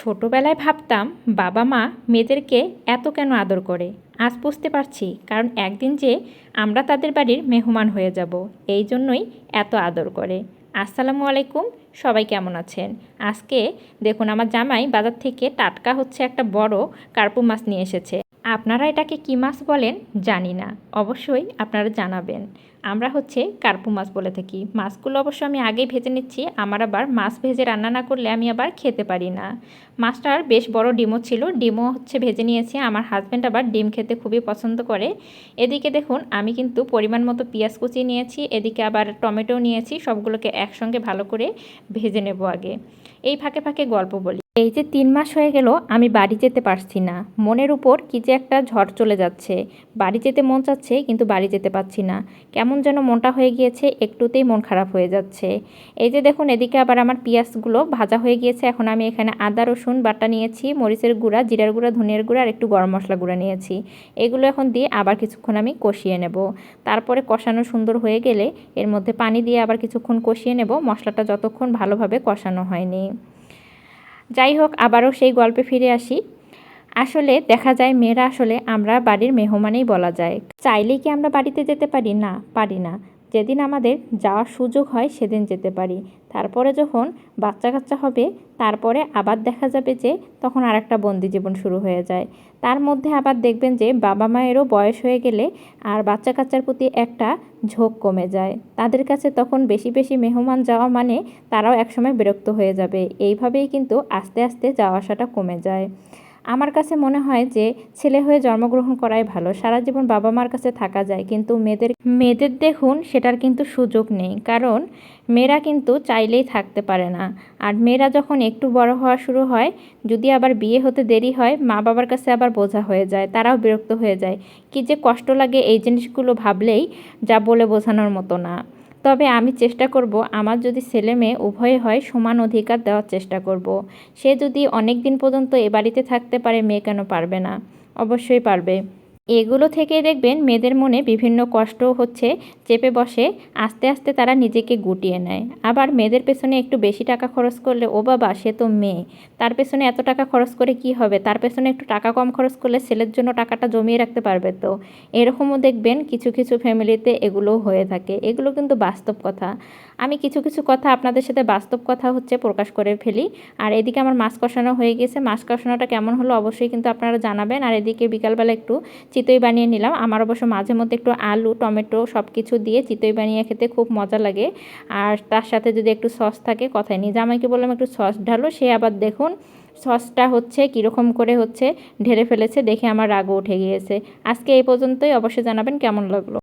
ছোটোবেলায় ভাবতাম বাবা মা মেয়েদেরকে এত কেন আদর করে? আজ বুঝতে পারছি, কারণ একদিন যে আমরা তাদের বাড়ির মেহমান হয়ে যাব, এই জন্যই এত আদর করে। আসসালামু আলাইকুম, সবাই কেমন আছেন? আজকে দেখুন, আমার জামাই বাজার থেকে টাটকা হচ্ছে একটা বড় কার্পু মাছ নিয়ে এসেছে। আপনারা এটাকে কী মাছ বলেন? জানি না। অবশ্যই আপনারা জানাবেন। আমরা হচ্ছে কার্পু মাছ বলে থাকি। মাছগুলো অবশ্য আমি আগেই ভেজে নিচ্ছি। আমার আবার মাছ ভেজে রান্না না করলে আমি আবার খেতে পারি না। মাছটার বেশ বড় ডিমও ছিল। ডিমও হচ্ছে ভেজে নিয়েছি। আমার হাজব্যান্ড আবার ডিম খেতে খুবই পছন্দ করে। এদিকে দেখুন, আমি কিন্তু পরিমাণ মতো পেঁয়াজ কুচি নিয়েছি। এদিকে আবার টমেটো নিয়েছি। সবগুলোকে একসঙ্গে ভালো করে ভেজে নেব আগে। এই ফাঁকে ফাঁকে গল্প বলি। এই যে তিন মাস হয়ে গেল, আমি বাড়ি যেতে পারছি না। মনের উপর কি যে একটা ঝড় চলে যাচ্ছে। বাড়ি যেতে মন চাচ্ছে, কিন্তু বাড়ি যেতে পারছি না। কেমন যেন মনটা হয়ে গিয়েছে, একটুতেই মন খারাপ হয়ে যাচ্ছে। এই যে দেখুন, এদিকে আবার আমার পেঁয়াজগুলো ভাজা হয়ে গিয়েছে। এখন আমি এখানে আদা, রসুন, বাটা নিয়েছি, মরিচের গুঁড়া, জিরার গুঁড়া, ধনিয়ার গুঁড়া, আর একটু গরম মশলা গুঁড়া নিয়েছি। এগুলো এখন দিয়ে আবার কিছুক্ষণ আমি কষিয়ে নেব। তারপরে কষানো সুন্দর হয়ে গেলে এর মধ্যে পানি দিয়ে আবার কিছুক্ষণ কষিয়ে নেব। মশলাটা যতক্ষণ ভালোভাবে কষানো হয়নি। যাই হোক, আবারও সেই গল্পে ফিরে আসি। আসলে দেখা যায়, মেয়েরা আসলে আমরা বাড়ির মেহমানেই বলা যায়। চাইলেই কি আমরা বাড়িতে যেতে পারি? না পারি না। যেদিন আমাদের যাওয়ার সুযোগ হয় সেদিন যেতে পারি। তারপরে যখন বাচ্চা কাচ্চা হবে, তারপরে আবার দেখা যাবে যে তখন আর একটা বন্দি জীবন শুরু হয়ে যায়। তার মধ্যে আবার দেখবেন যে বাবা মায়েরও বয়স হয়ে গেলে আর বাচ্চা কাচ্চার প্রতি একটা ঝোঁক কমে যায়। তাদের কাছে তখন বেশি বেশি মেহমান যাওয়া মানে তারাও একসময় বিরক্ত হয়ে যাবে। এইভাবেই কিন্তু আস্তে আস্তে যাওয়া আসাটা কমে যায়। আমার কাছে মনে হয় যে ছেলে হয়ে জন্মগ্রহণ করাই ভালো। সারা জীবন বাবা মার কাছে থাকা যায়, কিন্তু মেয়েদের মেয়েদের দেখুন, সেটার কিন্তু সুযোগ নেই। কারণ মেয়েরা কিন্তু চাইলেই থাকতে পারে না। আর মেয়েরা যখন একটু বড় হওয়া শুরু হয়, যদি আবার বিয়ে হতে দেরি হয় মা বাবার কাছে আবার বোঝা হয়ে যায়, তারাও বিরক্ত হয়ে যায়। কি যে কষ্ট লাগে এই জিনিসগুলো ভাবলেই যা বলে বোঝানোর মতো না। তবে আমি চেষ্টা করব আমার যদি ছেলে মেয়ে উভয় হয় সমান অধিকার দেওয়ার চেষ্টা করব। সে যদি অনেক দিন পর্যন্ত এ বাড়িতে থাকতে পারে, মেয়ে কেন পারবে না অবশ্যই পারবে এগুলো থেকে দেখবেন মেয়েদের মনে বিভিন্ন কষ্ট হচ্ছে, চেপে বসে, আস্তে আস্তে তারা নিজেকে গুটিয়ে নেয়। আবার মেয়েদের পেছনে একটু বেশি টাকা খরচ করলে, ও বাবা, সে তো মেয়ে। তার পেছনে এত টাকা খরচ করে কি হবে? তার পেছনে একটু টাকা কম খরচ করলে ছেলের জন্য টাকাটা জমিয়ে রাখতে পারবে তো? এরকমও দেখবেন কিছু কিছু ফ্যামিলিতে এগুলোও হয়ে থাকে। এগুলো কিন্তু বাস্তব কথা। আমি কিছু কিছু কথা আপনাদের সাথে বাস্তব কথা হচ্ছে প্রকাশ করে ফেলি। আর এদিকে আমার মাছ কষানো হয়ে গেছে। মাছ কষানোটা কেমন হলো অবশ্যই কিন্তু আপনারা জানাবেন। আর এদিকে বিকালবেলা একটু চিতই বানিয়ে নিলাম। আমার অবশ্য মাঝে মধ্যে একটু আলু, টমেটো সব কিছু দিয়ে চিতই বানিয়ে খেতে খুব মজা লাগে। আর তার সাথে যদি একটু সস থাকে, কথায় নিয়ে জামাইকে বললাম একটু সস ঢালো, সে আবার দেখুন সসটা হচ্ছে কীরকম করে হচ্ছে ঢেলে ফেলেছে, দেখে আমার রাগও উঠে গিয়েছে। আজকে এই পর্যন্তই। অবশ্যই জানাবেন কেমন লাগল।